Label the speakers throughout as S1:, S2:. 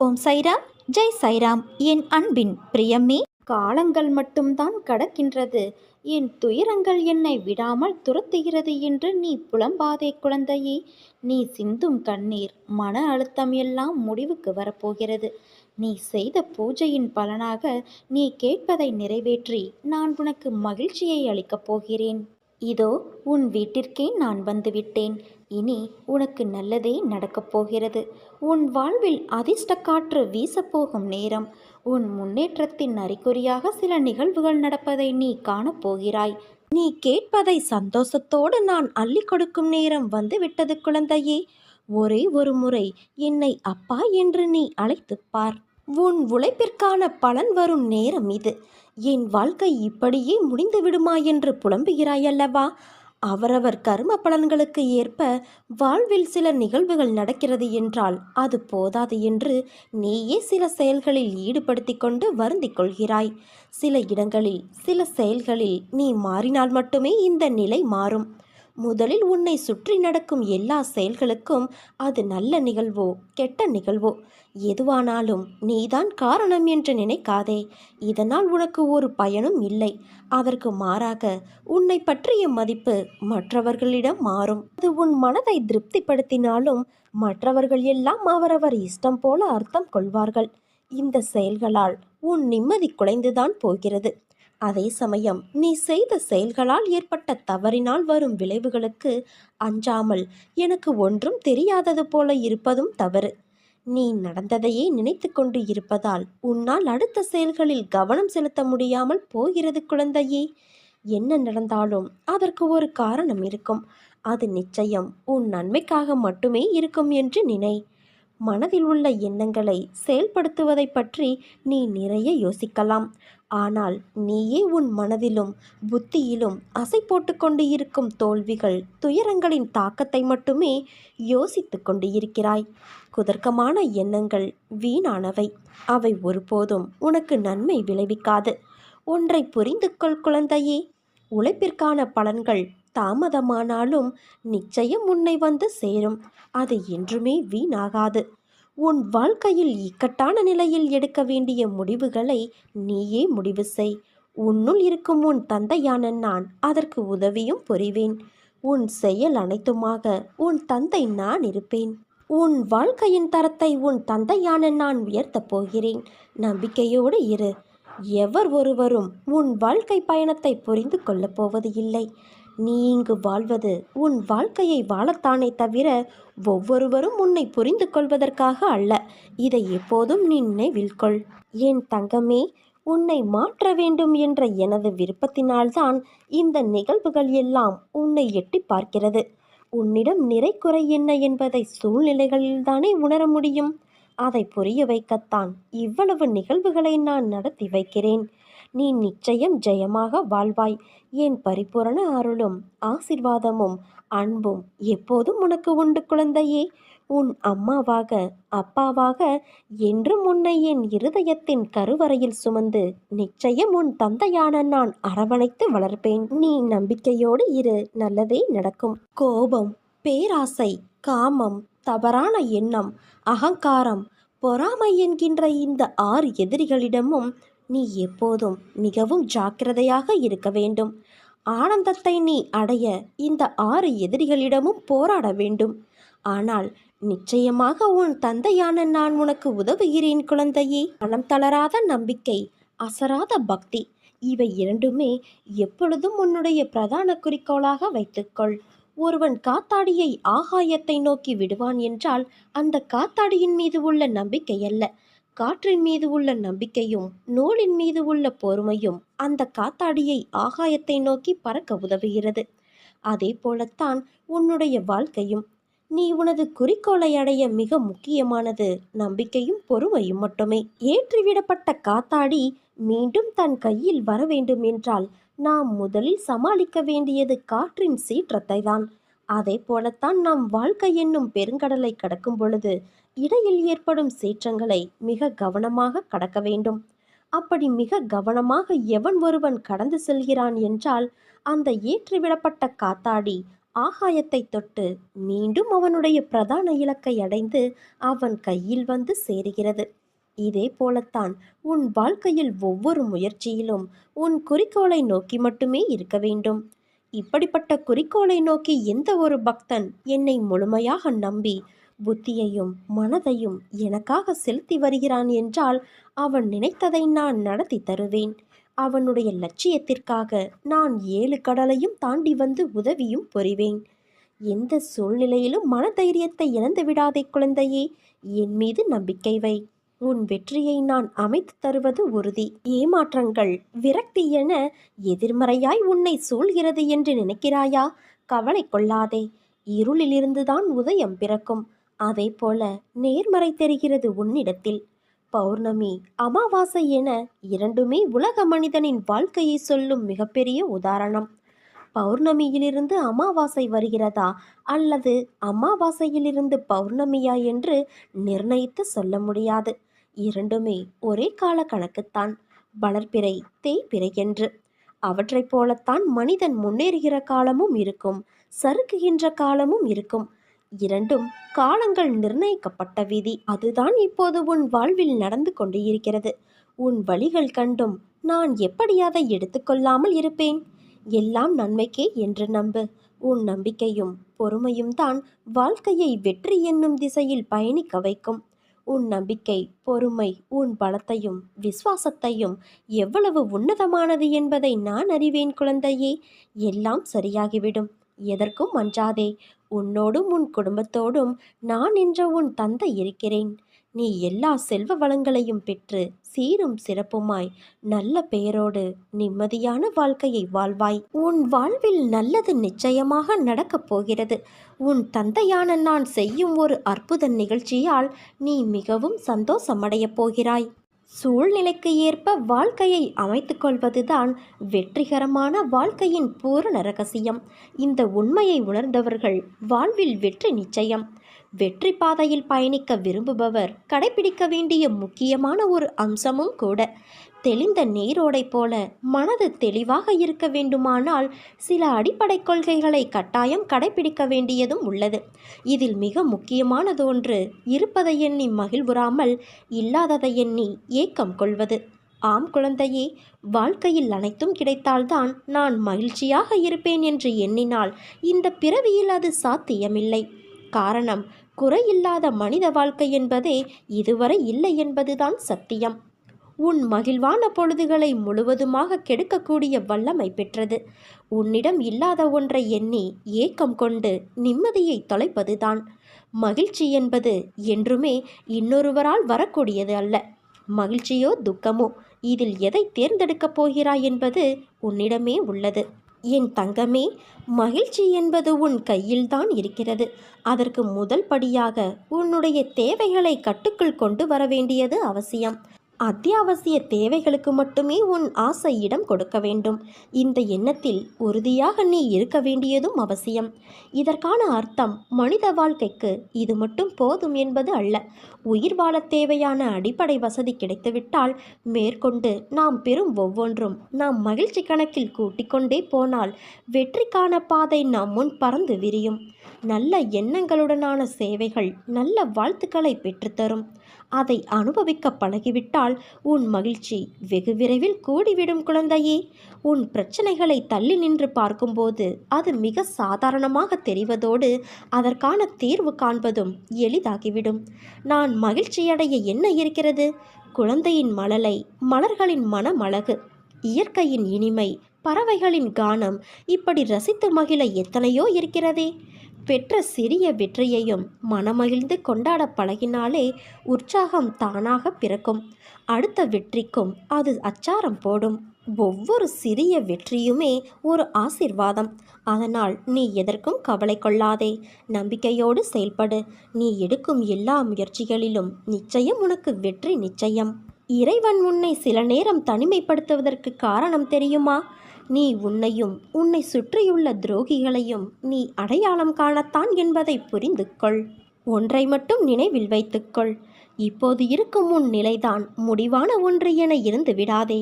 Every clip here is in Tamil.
S1: ஓம் சைராம் ஜெய் சைராம். என் அன்பின் பிரியமே காலங்கள் மட்டும்தான் கடக்கின்றது. என் துயரங்கள் என்னை விடாமல் துரத்துகிறது என்று நீ புலம்பாதே குழந்தையே. நீ சிந்தும் கண்ணீர் மன அழுத்தம் எல்லாம் முடிவுக்கு வரப்போகிறது. நீ செய்த பூஜையின் பலனாக நீ கேட்பதை நிறைவேற்றி நான் உனக்கு மகிழ்ச்சியை அளிக்கப் போகிறேன். இதோ உன் வீட்டிற்கே நான் வந்துவிட்டேன் இனி உனக்கு நல்லதே நடக்கப் போகிறது. உன் வாழ்வில் அதிர்ஷ்ட காற்று வீசப்போகும் நேரம். உன் முன்னேற்றத்தின் அறிகுறியாக சில நிகழ்வுகள் நடப்பதை நீ காணப்போகிறாய் நீ கேட்பதை சந்தோஷத்தோடு நான் அள்ளி கொடுக்கும் நேரம் வந்துவிட்டது குழந்தையே. ஒரே ஒரு முறை என்னை அப்பா என்று நீ அழைத்துப் பார். உன் உழைப்பிற்கான பலன் வரும் நேரம் இது. என் வாழ்க்கை இப்படியே முடிந்து விடுமா என்று புலம்புகிறாய் அல்லவா அவரவர் கர்ம பலன்களுக்கு ஏற்ப வாழ்வில் சில நிகழ்வுகள் நடக்கிறது என்றால் அது போதாது என்று நீயே சில செயல்களில் ஈடுபடுத்தி கொண்டு வருந்திக் கொள்கிறாய். சில இடங்களில் சில செயல்களில் நீ மாறினால் மட்டுமே இந்த நிலை மாறும். முதலில் உன்னை சுற்றி நடக்கும் எல்லா செயல்களுக்கும் அது நல்ல நிகழ்வோ கெட்ட நிகழ்வோ. எதுவானாலும் நீதான் காரணம் என்று நினைக்காதே. இதனால் உனக்கு ஒரு பயனும் இல்லை. அதற்கு மாறாக உன்னை பற்றிய மதிப்பு மற்றவர்களிடம் மாறும். அது உன் மனதை திருப்திப்படுத்தினாலும் மற்றவர்கள் எல்லாம் அவரவர் இஷ்டம் போல அர்த்தம் கொள்வார்கள். இந்த செயல்களால் உன் நிம்மதி குலைந்துதான் போகிறது. அதே சமயம் நீ செய்த செயல்களால் ஏற்பட்ட தவறினால் வரும் விளைவுகளுக்கு அஞ்சாமல் எனக்கு ஒன்றும் தெரியாதது போல இருப்பதும் தவறு. நீ நடந்ததையே நினைத்து கொண்டு இருப்பதால் உன்னால் அடுத்த செயல்களில் கவனம் செலுத்த முடியாமல் போகிறது குழந்தையே. என்ன நடந்தாலும் அதற்கு ஒரு காரணம் இருக்கும். அது நிச்சயம் உன் நன்மைக்காக மட்டுமே இருக்கும் என்று நினை. மனதில் உள்ள எண்ணங்களை செயல்படுத்துவதை பற்றி நீ நிறைய யோசிக்கலாம். ஆனால் நீயே உன் மனதிலும் புத்தியிலும் அசை போட்டு கொண்டு இருக்கும் தோல்விகள் துயரங்களின் தாக்கத்தை மட்டுமே யோசித்து கொண்டு இருக்கிறாய் குதர்க்கமான எண்ணங்கள் வீணானவை. அவை ஒருபோதும் உனக்கு நன்மை விளைவிக்காது. ஒன்றை புரிந்து கொள் குழந்தையே. உழைப்பிற்கான பலன்கள் தாமதமானாலும் நிச்சயம் உன்னை வந்து சேரும். அது என்றுமே வீணாகாது. உன் வாழ்க்கையில் இக்கட்டான நிலையில் எடுக்க வேண்டிய முடிவுகளை நீயே முடிவு செய். உன்னுள் இருக்கும் உன் தந்தையான நான் அதற்கு உதவியும் புரிவேன். உன் செயல் அனைத்துமாக உன் தந்தை நான் இருப்பேன். உன் வாழ்க்கையின் தரத்தை உன் தந்தையான நான் உயர்த்தப் போகிறேன். நம்பிக்கையோடு இரு. எவர் ஒருவரும் உன் வாழ்க்கை பயணத்தை புரிந்து கொள்ளப் போவது இல்லை. நீ இங்கு வாழ்வது உன் வாழ்க்கையை வாழத்தானே தவிர ஒவ்வொருவரும் உன்னை புரிந்து கொள்வதற்காக அல்ல. இதை எப்போதும் நீ நினைவில் கொள். என் தங்கமே உன்னை மாற்ற வேண்டும் என்ற எனது விருப்பத்தினால்தான் இந்த நிகழ்வுகள் எல்லாம் உன்னை எட்டி பார்க்கிறது. உன்னிடம் நிறை குறை என்ன என்பதை சூழ்நிலைகளில்தானே உணர முடியும். அதை புரிய வைக்கத்தான் இவ்வளவு நிகழ்வுகளை நான் நடத்தி வைக்கிறேன். நீ நிச்சயம் ஜெயமாக வாழ்வாய். என் பரிபூரண அருளும் ஆசிர்வாதமும் அன்பும் எப்போதும் உனக்கு உண்டு குழந்தையே. உன் அம்மாவாக அப்பாவாக என்றும் உன்னை என் இருதயத்தின் கருவறையில் சுமந்து நிச்சயம் உன் தந்தையான நான் அரவணைத்து வளர்ப்பேன். நீ நம்பிக்கையோடு இரு நல்லதே நடக்கும். கோபம் பேராசை காமம் தவறான எண்ணம் அகங்காரம் பொறாமை என்கின்ற இந்த ஆறு எதிரிகளிடமும் நீ எப்போதும் மிகவும் ஜாக்கிரதையாக இருக்க வேண்டும். ஆனந்தத்தை நீ அடைய இந்த ஆறு எதிரிகளிடமும் போராட வேண்டும். ஆனால் நிச்சயமாக உன் தந்தையான நான் உனக்கு உதவுகிறேன் குழந்தையே. மனம் தளராத நம்பிக்கை அசராத பக்தி இவை இரண்டுமே எப்பொழுதும் உன்னுடைய பிரதான குறிக்கோளாக வைத்துக்கொள். ஒருவன் காத்தாடியை ஆகாயத்தை நோக்கி விடுவான் என்றால் அந்த காத்தாடியின் மீது உள்ள நம்பிக்கை அல்ல. காற்றின் மீது உள்ள நம்பிக்கையும் நூலின் மீது உள்ள பொறுமையும் அந்த காத்தாடியை ஆகாயத்தை நோக்கி பறக்க உதவுகிறது. அதே போலத்தான் உன்னுடைய வாழ்க்கையும். நீ உனது குறிக்கோளை அடைய மிக முக்கியமானது நம்பிக்கையும் பொறுமையும் மட்டுமே. ஏற்றிவிடப்பட்ட காத்தாடி மீண்டும் தன் கையில் வர வேண்டும் என்றால் நாம் முதலில் சமாளிக்க வேண்டியது காற்றின் சீற்றத்தை தான் அதே போலத்தான் நாம் வாழ்க்கை என்னும் பெருங்கடலை கடக்கும் பொழுது இடையில் ஏற்படும் சீற்றங்களை மிக கவனமாக கடக்க வேண்டும். அப்படி மிக கவனமாக எவன் ஒருவன் கடந்து செல்கிறான் என்றால் அந்த ஏற்றிவிடப்பட்ட காத்தாடி ஆகாயத்தை தொட்டு மீண்டும் அவனுடைய பிரதான இலக்கை அடைந்து அவன் கையில் வந்து சேருகிறது. இதே போலத்தான் உன் வாழ்க்கையில் ஒவ்வொரு முயற்சியிலும் உன் குறிக்கோளை நோக்கி மட்டுமே இருக்க வேண்டும். இப்படிப்பட்ட குறிக்கோளை நோக்கி எந்த ஒரு பக்தன் என்னை முழுமையாக நம்பி புத்தியையும் மனதையும் எனக்காக செலுத்தி வருகிறான் என்றால் அவன் நினைத்ததை நான் நடத்தி தருவேன். அவனுடைய லட்சியத்திற்காக நான் ஏழு கடலையும் தாண்டி வந்து உதவியும் புரிவேன். எந்த சூழ்நிலையிலும் மனதைரியத்தை இழந்து விடாதே குழந்தையே என் மீது நம்பிக்கை வை. உன் வெற்றியை நான் அமைத்து தருவது உறுதி. ஏமாற்றங்கள் விரக்தி என எதிர்மறையாய் உன்னை சூழ்கிறது என்று நினைக்கிறாயா? கவலை கொள்ளாதே. இருளிலிருந்துதான் உதயம் பிறக்கும். அதே போல நேர்மறை தெரிகிறது உன்னிடத்தில். பௌர்ணமி அமாவாசை என இரண்டுமே உலக மனிதனின் வாழ்க்கையை சொல்லும் மிகப்பெரிய உதாரணம். பௌர்ணமியிலிருந்து அமாவாசை வருகிறதா? அல்லது அமாவாசையிலிருந்து பௌர்ணமியா என்று நிர்ணயித்து சொல்ல முடியாது. இரண்டுமே ஒரே கால கணக்குத்தான் வளர்ப்பிறை தேய்பிறை என்று. அவற்றைப் போலத்தான் மனிதன் முன்னேறுகிற காலமும் இருக்கும் சறுக்குகின்ற காலமும் இருக்கும். இரண்டும் காலங்கள் நிர்ணயிக்கப்பட்ட விதி. அதுதான் இப்போது உன் வாழ்வில் நடந்து கொண்டு இருக்கிறது. உன் வழிகள் கண்டும் நான் எப்படி அதை எடுத்துக்கொள்ளாமல் இருப்பேன்? எல்லாம் நன்மைக்கே என்று நம்பு. உன் நம்பிக்கையும் பொறுமையும் தான் வாழ்க்கையை வெற்றி என்னும் திசையில் பயணிக்க வைக்கும். உன் நம்பிக்கை பொறுமை உன் பலத்தையும் விசுவாசத்தையும் எவ்வளவு உன்னதமானது என்பதை நான் அறிவேன் குழந்தையே. எல்லாம் சரியாகிவிடும். எதற்கும் அஞ்சாதே. உன்னோடும் உன் குடும்பத்தோடும் நான் என்ற உன் தந்தை இருக்கிறேன். நீ எல்லா செல்வ வளங்களையும் பெற்று சீரும் சிறப்புமாய் நல்ல பெயரோடு நிம்மதியான வாழ்க்கையை வாழ்வாய். உன் வாழ்வில் நல்லது நிச்சயமாக நடக்கப் போகிறது. உன் தந்தையான நான் செய்யும் ஒரு அற்புத நிகழ்ச்சியால் நீ மிகவும் சந்தோஷமடையப் போகிறாய். சூழ்நிலைக்கு ஏற்ப வாழ்க்கையை அமைத்து கொள்வதுதான் வெற்றிகரமான வாழ்க்கையின் பூரண ரகசியம். இந்த உண்மையை உணர்ந்தவர்கள் வாழ்வில் வெற்றி நிச்சயம். வெற்றி பாதையில் பயணிக்க விரும்புபவர் கடைபிடிக்க வேண்டிய முக்கியமான ஒரு அம்சமும் கூட. தெளிந்த நீரோடை போல மனது தெளிவாக இருக்க வேண்டுமானால் சில அடிப்படை கொள்கைகளை கட்டாயம் கடைபிடிக்க வேண்டியதும் உள்ளது. இதில் மிக முக்கியமானது ஒன்று இருப்பதை எண்ணி மகிழ்வுறாமல் இல்லாததை எண்ணி ஏக்கம் கொள்வது. ஆம் குழந்தையே வாழ்க்கையில் அனைத்தும் கிடைத்தால்தான் நான் மகிழ்ச்சியாக இருப்பேன் என்று எண்ணினால் இந்த பிறவியில் அது சாத்தியமில்லை. காரணம் குறையில்லாத மனித வாழ்க்கை என்பதே இதுவரை இல்லை என்பதுதான் சத்தியம். உன் மகிழ்வான பொழுதுகளை முழுவதுமாக கெடுக்கக்கூடிய வல்லமை பெற்றது. உன்னிடம் இல்லாத ஒன்றை எண்ணி ஏக்கம் கொண்டு நிம்மதியை தொலைப்பதுதான். மகிழ்ச்சி என்பது என்றுமே இன்னொருவரால் வரக்கூடியது அல்ல. மகிழ்ச்சியோ துக்கமோ இதில் எதை தேர்ந்தெடுக்கப் போகிறாய் என்பது உன்னிடமே உள்ளது. என் தங்கமே மகிழ்ச்சி என்பது உன் கையில்தான் இருக்கிறது. அதற்கு முதல் படியாக உன்னுடைய தேவைகளை கட்டுக்குள் கொண்டு வர வேண்டியது அவசியம். அத்தியாவசிய தேவைகளுக்கு மட்டுமே உன் ஆசை இடம் கொடுக்க வேண்டும். இந்த எண்ணத்தில் உறுதியாக நீ இருக்க வேண்டியதும் அவசியம். இதற்கான அர்த்தம் மனித வாழ்க்கைக்கு இது மட்டும் போதும் என்பது அல்ல. உயிர் வாழத் தேவையான அடிப்படை வசதி கிடைத்துவிட்டால் மேற்கொண்டு நாம் பெறும் ஒவ்வொன்றும் நாம் மகிழ்ச்சி கணக்கில் கூட்டிக்கொண்டே போனால் வெற்றிக்கான பாதை நம் முன் பறந்து விரியும். நல்ல எண்ணங்களுடனான சேவைகள் நல்ல வாழ்த்துக்களை பெற்றுத்தரும் அதை அனுபவிக்க பழகிவிட்டால் உன் மகிழ்ச்சி வெகு விரைவில் கூடிவிடும் குழந்தையே. உன் பிரச்சனைகளை தள்ளி நின்று பார்க்கும்போது அது மிக சாதாரணமாக தெரிவதோடு அதற்கான தீர்வு காண்பதும் எளிதாகிவிடும். நான் மகிழ்ச்சியடைய என்ன இருக்கிறது? குழந்தையின் மழலை மலர்களின் மனமழகு இயற்கையின் இனிமை பறவைகளின் கானம் இப்படி ரசித்து மகிழ எத்தனையோ இருக்கிறதே. பெற்ற சிறிய வெற்றியையும் மனமகிழ்ந்து கொண்டாட பழகினாலே உற்சாகம் தானாக பிறக்கும். அடுத்த வெற்றிக்கும் அது அச்சாரம் போடும். ஒவ்வொரு சிறிய வெற்றியுமே ஒரு ஆசிர்வாதம். அதனால் நீ எதற்கும் கவலை கொள்ளாதே. நம்பிக்கையோடு செயல்படு. நீ எடுக்கும் எல்லா முயற்சிகளிலும் நிச்சயம் உனக்கு வெற்றி நிச்சயம். இறைவன் உன்னை சில நேரம் தனிமைப்படுத்துவதற்கு காரணம் தெரியுமா? நீ உன்னையும் உன்னை சுற்றியுள்ள துரோகிகளையும் நீ அடையாளம் காணத்தான் என்பதை புரிந்து கொள் ஒன்றை மட்டும் நினைவில் வைத்துக்கொள். இப்போது இருக்கும் உன் நிலைதான். முடிவான ஒன்று என இருந்து விடாதே.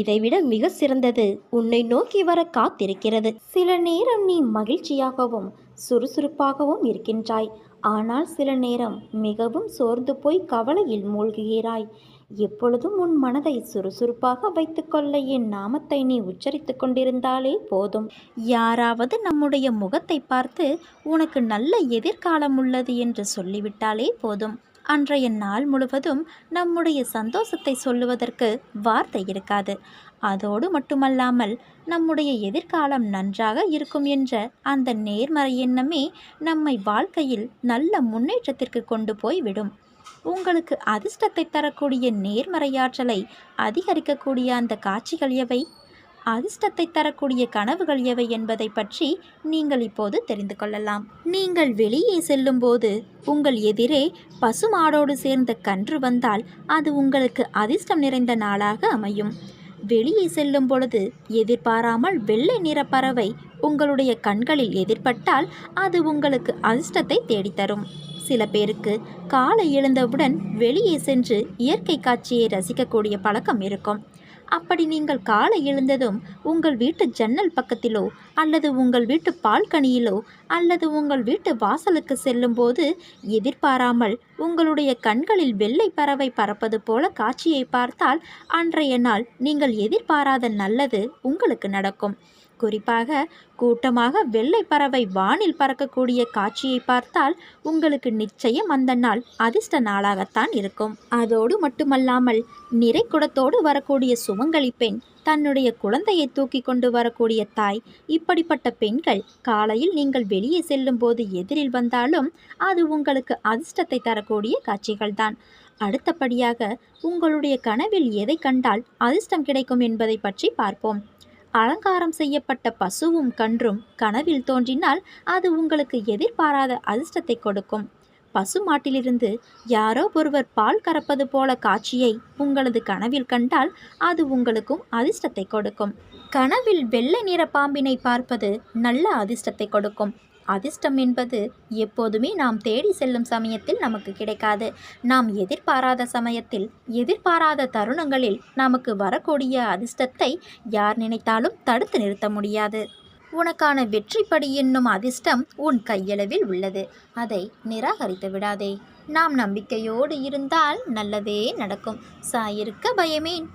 S1: இதைவிட மிக சிறந்தது உன்னை நோக்கி வர காத்திருக்கிறது.
S2: சில நேரம் நீ மகிழ்ச்சியாகவும் சுறுசுறுப்பாகவும் இருக்கின்றாய். ஆனால் சில நேரம் மிகவும் சோர்ந்து போய் கவலையில் மூழ்குகிறாய். எப்பொழுதும் உன் மனதை சுறுசுறுப்பாக வைத்துக்கொள்ள என் நாமத்தை நீ உச்சரித்து கொண்டிருந்தாலே போதும். யாராவது நம்முடைய முகத்தை பார்த்து உனக்கு நல்ல எதிர்காலம் உள்ளது என்று சொல்லிவிட்டாலே போதும். அன்றைய நாள் முழுவதும் நம்முடைய சந்தோஷத்தை சொல்லுவதற்கு வார்த்தை இருக்காது. அதோடு மட்டுமல்லாமல் நம்முடைய எதிர்காலம் நன்றாக இருக்கும் என்ற அந்த நேர்மறை எண்ணமே நம்மை வாழ்க்கையில் நல்ல முன்னேற்றத்திற்கு கொண்டு போய் விடும் உங்களுக்கு அதிர்ஷ்டத்தை தரக்கூடிய நேர்மறையாற்றலை அதிகரிக்கக்கூடிய அந்த காட்சிகள் எவை? அதிர்ஷ்டத்தை தரக்கூடிய கனவுகள் எவை என்பதை பற்றி நீங்கள் இப்போது தெரிந்து கொள்ளலாம். நீங்கள் வெளியே செல்லும்போது உங்கள் எதிரே பசுமாடோடு சேர்ந்த கன்று வந்தால் அது உங்களுக்கு அதிர்ஷ்டம் நிறைந்த நாளாக அமையும். வெளியே செல்லும் பொழுது எதிர்பாராமல் வெள்ளை நிற பறவை உங்களுடைய கண்களில் எதிர்பட்டால் அது உங்களுக்கு அதிர்ஷ்டத்தை தேடித்தரும். சில பேருக்கு காலை எழுந்தவுடன் வெளியே சென்று இயற்கை காட்சியை ரசிக்கக்கூடிய பழக்கம் இருக்கும். அப்படி நீங்கள் காலை எழுந்ததும் உங்கள் வீட்டு ஜன்னல் பக்கத்திலோ அல்லது உங்கள் வீட்டு பால்கனியிலோ அல்லது உங்கள் வீட்டு வாசலுக்கு செல்லும்போது எதிர்பாராமல் உங்களுடைய கண்களில் வெள்ளை பறவை பறப்பது போல காட்சியை பார்த்தால் அன்றைய நாள் நீங்கள் எதிர்பாராத நல்லது உங்களுக்கு நடக்கும். குறிப்பாக கூட்டமாக வெள்ளை பறவை வானில் பறக்கக்கூடிய காட்சியை பார்த்தால் உங்களுக்கு நிச்சயம் அந்த நாள் அதிர்ஷ்ட நாளாகத்தான் இருக்கும். அதோடு மட்டுமல்லாமல் நிறை குடத்தோடு வரக்கூடிய சுமங்கலி பெண் தன்னுடைய குழந்தையை தூக்கி கொண்டு வரக்கூடிய தாய் இப்படிப்பட்ட பெண்கள் காலையில் நீங்கள் வெளியே செல்லும் போது எதிரில் வந்தாலும் அது உங்களுக்கு அதிர்ஷ்டத்தை தரக்கூடிய காட்சிகள்தான். அடுத்தபடியாக உங்களுடைய கனவில் எதை கண்டால் அதிர்ஷ்டம் கிடைக்கும் என்பதை பற்றி பார்ப்போம். அலங்காரம் செய்யப்பட்ட பசுவும் கன்றும் கனவில் தோன்றினால் அது உங்களுக்கு எதிர்பாராத அதிர்ஷ்டத்தை கொடுக்கும். பசு மாட்டிலிருந்து யாரோ ஒருவர் பால் கறப்பது போல காட்சியை உங்களது கனவில் கண்டால் அது உங்களுக்கும் அதிர்ஷ்டத்தை கொடுக்கும். கனவில் வெள்ளை நிற பாம்பினை பார்ப்பது நல்ல அதிர்ஷ்டத்தை கொடுக்கும். அதிர்ஷ்டம் என்பது எப்போதுமே நாம் தேடி செல்லும் சமயத்தில் நமக்கு கிடைக்காது. நாம் எதிர்பாராத சமயத்தில் எதிர்பாராத தருணங்களில் நமக்கு வரக்கூடிய அதிர்ஷ்டத்தை யார் நினைத்தாலும் தடுத்து நிறுத்த முடியாது. உனக்கான வெற்றிப்படி என்னும் அதிர்ஷ்டம் உன் கையளவில் உள்ளது. அதை நிராகரித்து விடாதே. நாம் நம்பிக்கையோடு இருந்தால் நல்லதே நடக்கும். சாயிருக்க பயமேன்.